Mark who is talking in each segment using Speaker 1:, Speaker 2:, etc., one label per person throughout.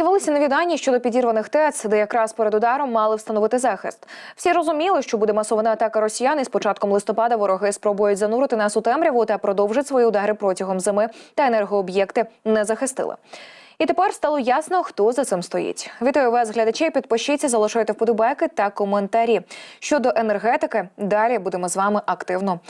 Speaker 1: З'явилися нові дані щодо підірваних ТЕЦ, де якраз перед ударом мали встановити захист. Всі розуміли, що буде масована атака росіян, і з початком листопада вороги спробують занурити нас у темряву та продовжать свої удари протягом зими, та енергооб'єкти не захистили. І тепер стало ясно, хто за цим стоїть. Вітаю вас, глядачі. Підпишіться, залишайте вподобайки та коментарі. Щодо енергетики, далі будемо з вами активно.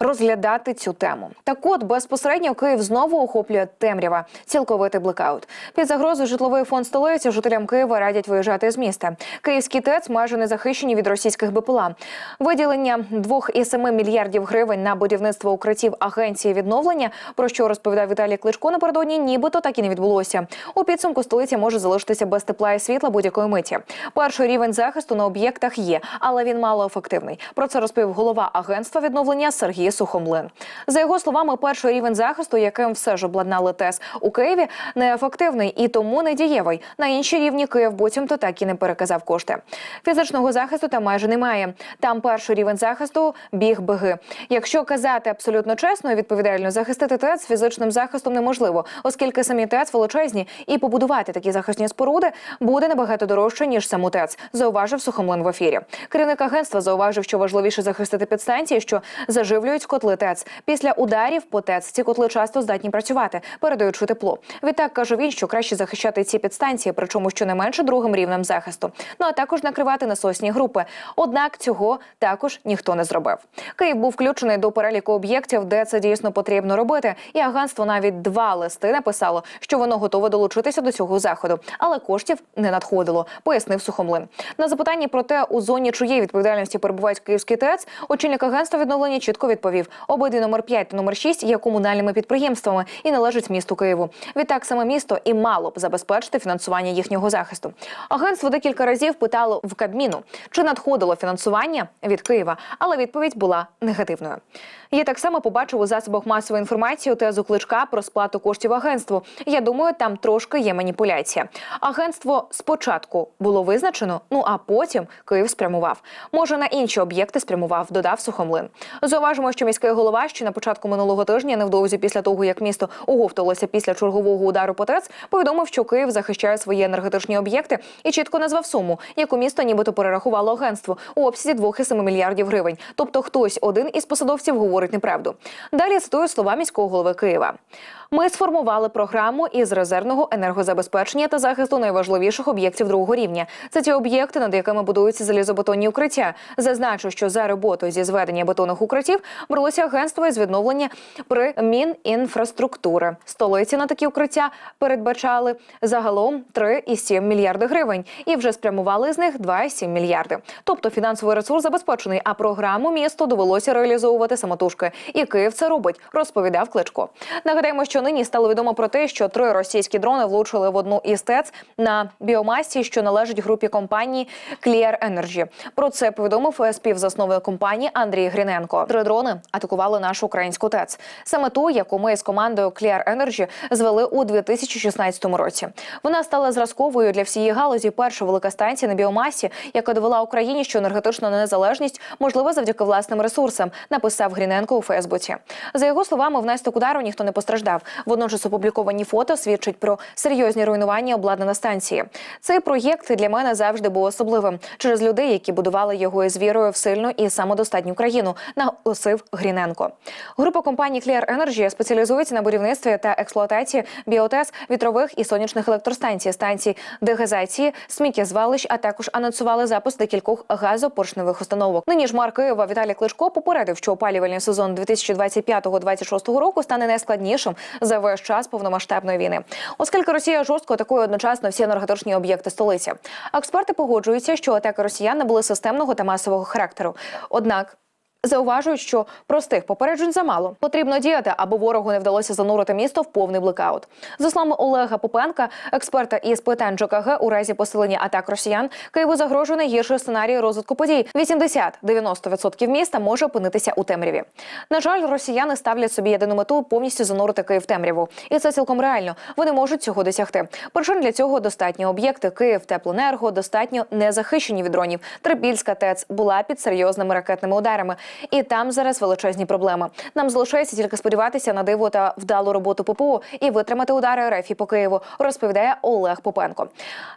Speaker 1: Розглядати цю тему так, от безпосередньо Київ знову охоплює темрява, цілковитий блекаут. Під загрозою житловий фонд столиці жителям Києва радять виїжджати з міста. Київські ТЕЦ майже не захищені від російських БПЛА. Виділення 2,7 мільярдів гривень на будівництво укриттів агенції відновлення, про що розповідав Віталій Кличко напередодні, нібито так і не відбулося. У підсумку столиця може залишитися без тепла і світла будь-якої миті. Перший рівень захисту на об'єктах є, але він малоефективний. Про це розповів голова агентства відновлення Сергій Сухомлин. За його словами, перший рівень захисту, яким все ж обладнали ТЕС у Києві, неефективний і тому не дієвий. На інші рівні Київ буцімто так і не переказав кошти. Фізичного захисту там майже немає. Там перший рівень захисту біг биги. Якщо казати абсолютно чесно і відповідально, захистити ТЕЦ фізичним захистом неможливо, оскільки самі ТЕЦ величезні, і побудувати такі захисні споруди буде набагато дорожче ніж саму ТЕЦ. Зауважив Сухомлин в ефірі. Керівник агентства зауважив, що важливіше захистити підстанції, що заживлюють котли ТЕЦ. Після ударів по ТЕЦ ці котли часто здатні працювати, передаючи тепло. Відтак каже він, що краще захищати ці підстанції, причому щонайменше другим рівнем захисту. Ну а також накривати насосні групи. Однак цього також ніхто не зробив. Київ був включений до переліку об'єктів, де це дійсно потрібно робити. І агентство навіть два листи написало, що воно готове долучитися до цього заходу, але коштів не надходило, пояснив Сухомлин. На запитання про те, у зоні чиєї відповідальності перебувають київські ТЕЦ, очільник агентства відновлення чітко відповів: обидві номер 5 та номер 6 є комунальними підприємствами і належать місту Києву. Відтак саме місто і мало б забезпечити фінансування їхнього захисту. Агентство декілька разів питало в Кабміну, чи надходило фінансування від Києва, але відповідь була негативною. Я так само побачив у засобах масової інформації тезу кличка про сплату коштів агентству. Я думаю, там трошки є маніпуляція. Агентство спочатку було визначено, ну а потім Київ спрямував. Може на інші об'єкти спрямував, додав Сухомлин. Зауважимо, що міський голова ще на початку минулого тижня, невдовзі після того як місто оговталося після чергового удару по ТЕЦ, повідомив, що Київ захищає свої енергетичні об'єкти і чітко назвав суму, яку місто нібито перерахувало агентству у обсязі 2,7 мільярдів гривень. Тобто, хтось один із посадовців говорить неправду. Далі цитую слова міського голови Києва. Ми сформували програму із резервного енергозабезпечення та захисту найважливіших об'єктів другого рівня. Це ті об'єкти, над якими будуються залізобетонні укриття. Зазначу, що за роботу зі зведення бетонних укриттів бралося агентство із відновлення при Мінінфраструктури. Столиці на такі укриття передбачали загалом 3,7 мільярди гривень, і вже спрямували з них 2,7 мільярди. Тобто фінансовий ресурс забезпечений, а програму місто довелося реалізовувати самотужки. І Київ це робить, розповідав Кличко. Нагадаємо, що нині стало відомо про те, що три російські дрони влучили в одну із ТЕЦ на біомасі, що належить групі компанії Clear Energy. Про це повідомив співзасновник компанії Андрій Гріненко. Три дрони атакували нашу українську ТЕЦ, саме ту, яку ми з командою Clear Energy звели у 2016 році. Вона стала зразковою для всієї галузі. Перша велика станція на біомасі, яка довела Україні, що енергетична незалежність можлива завдяки власним ресурсам. Написав Гріненко у Фейсбуці. За його словами, внаслідок удару ніхто не постраждав. Водночас опубліковані фото свідчать про серйозні руйнування обладнання станції. Цей проєкт для мене завжди був особливим через людей, які будували його із вірою в сильну і самодостатню країну. Наголосив Гріненко. Група компаній Clear Energy спеціалізується на будівництві та експлуатації біотез, вітрових і сонячних електростанцій, станцій дегазації, сміттєзвалищ, а також анонсували запуск декількох газопоршневих установок. Нині ж мар Києва Віталій Кличко попередив, що опалювальний сезон 2025-2026 року стане найскладнішим за весь час повномасштабної війни, оскільки Росія жорстко атакує одночасно всі енергетичні об'єкти столиці. Експерти погоджуються, що атаки росіян не були системного та масового характеру. Однак. Зауважують, що простих попереджень замало. Потрібно діяти, аби ворогу не вдалося занурити місто в повний блекаут. За словами Олега Попенка, експерта із питань ЖКГ, у разі посилення атак росіян, Києву загрожує найгірший сценарій розвитку подій. 80-90% міста може опинитися у темряві. На жаль, росіяни ставлять собі єдину мету повністю занурити Київ темряву, і це цілком реально. Вони можуть цього досягти. Причин для цього достатні об'єкти Київ, теплоенерго, достатньо незахищені від дронів. Трипільська ТЕЦ була під серйозними ракетними ударами. І там зараз величезні проблеми. Нам залишається тільки сподіватися на диво та вдалу роботу ППО і витримати удари РФ по Києву, розповідає Олег Попенко.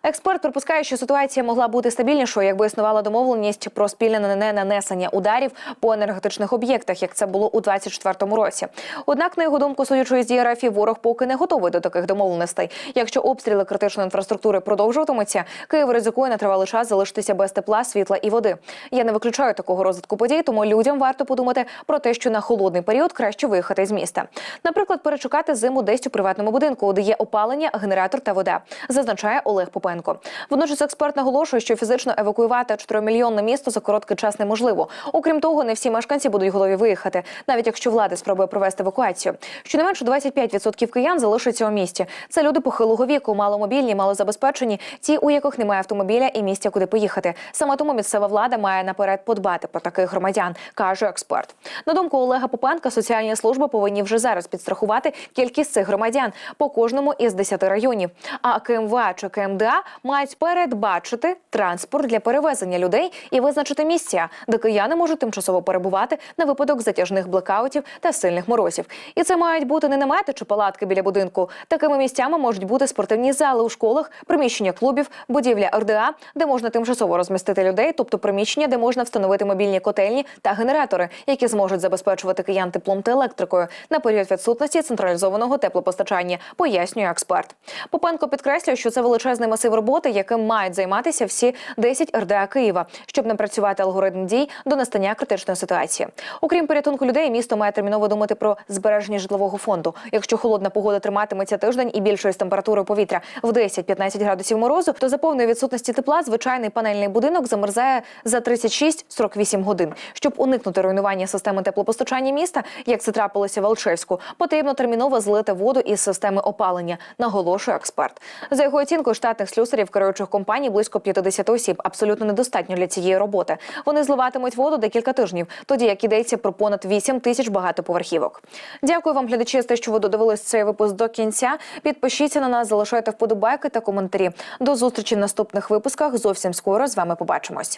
Speaker 1: Експерт припускає, що ситуація могла бути стабільнішою, якби існувала домовленість про спільне не нанесення ударів по енергетичних об'єктах, як це було у 24-му році. Однак, на його думку, судячи із дії РФ, ворог поки не готовий до таких домовленостей. Якщо обстріли критичної інфраструктури продовжуватимуться, Київ ризикує на тривалий час залишитися без тепла, світла і води. Я не виключаю такого розвитку подій, тому людям варто подумати про те, що на холодний період краще виїхати з міста. Наприклад, перечекати зиму десь у приватному будинку, де є опалення, генератор та вода, зазначає Олег Попенко. Водночас експерт наголошує, що фізично евакуювати 4-мільйонне місто за короткий час неможливо. Окрім того, не всі мешканці будуть готові виїхати, навіть якщо влада спробує провести евакуацію. Щонайменше 25% киян залишаться у місті. Це люди похилого віку, маломобільні, малозабезпечені, ті, у яких немає автомобіля і місця, куди поїхати. Саме тому місцева влада має наперед подбати про таких громадян, каже експерт. На думку Олега Попенка, соціальні служби повинні вже зараз підстрахувати кількість цих громадян по кожному із 10 районів. А КМВА чи КМДА мають передбачити транспорт для перевезення людей і визначити місця, де кияни можуть тимчасово перебувати на випадок затяжних блекаутів та сильних морозів. І це мають бути не намети чи палатки біля будинку. Такими місцями можуть бути спортивні зали у школах, приміщення клубів, будівля РДА, де можна тимчасово розмістити людей, тобто приміщення, де можна встановити мобільні котельні та генератори, які зможуть забезпечувати киян теплом та електрикою на період відсутності централізованого теплопостачання, пояснює експерт. Попенко підкреслює, що це величезний масив роботи, яким мають займатися всі 10 РДА Києва, щоб напрацювати алгоритм дій до настання критичної ситуації. Окрім порятунку людей, місто має терміново думати про збереження житлового фонду. Якщо холодна погода триматиметься тиждень і більшою з температури повітря в 10-15 градусів морозу, то за повної відсутності тепла звичайний панельний будинок замерзає за 36-48 годин. Щоб уникнути руйнування системи теплопостачання міста, як це трапилося в Алчевську, потрібно терміново злити воду із системи опалення, наголошує експерт. За його оцінкою, штатних слюсарів керуючих компаній близько 50 осіб абсолютно недостатньо для цієї роботи. Вони зливатимуть воду декілька тижнів, тоді як йдеться про понад 8 тисяч багатоповерхівок. Дякую вам, глядачі, за те, що ви додивились цей випуск до кінця. Підпишіться на нас, залишайте вподобайки та коментарі. До зустрічі в наступних випусках. Зовсім скоро з вами побачимось.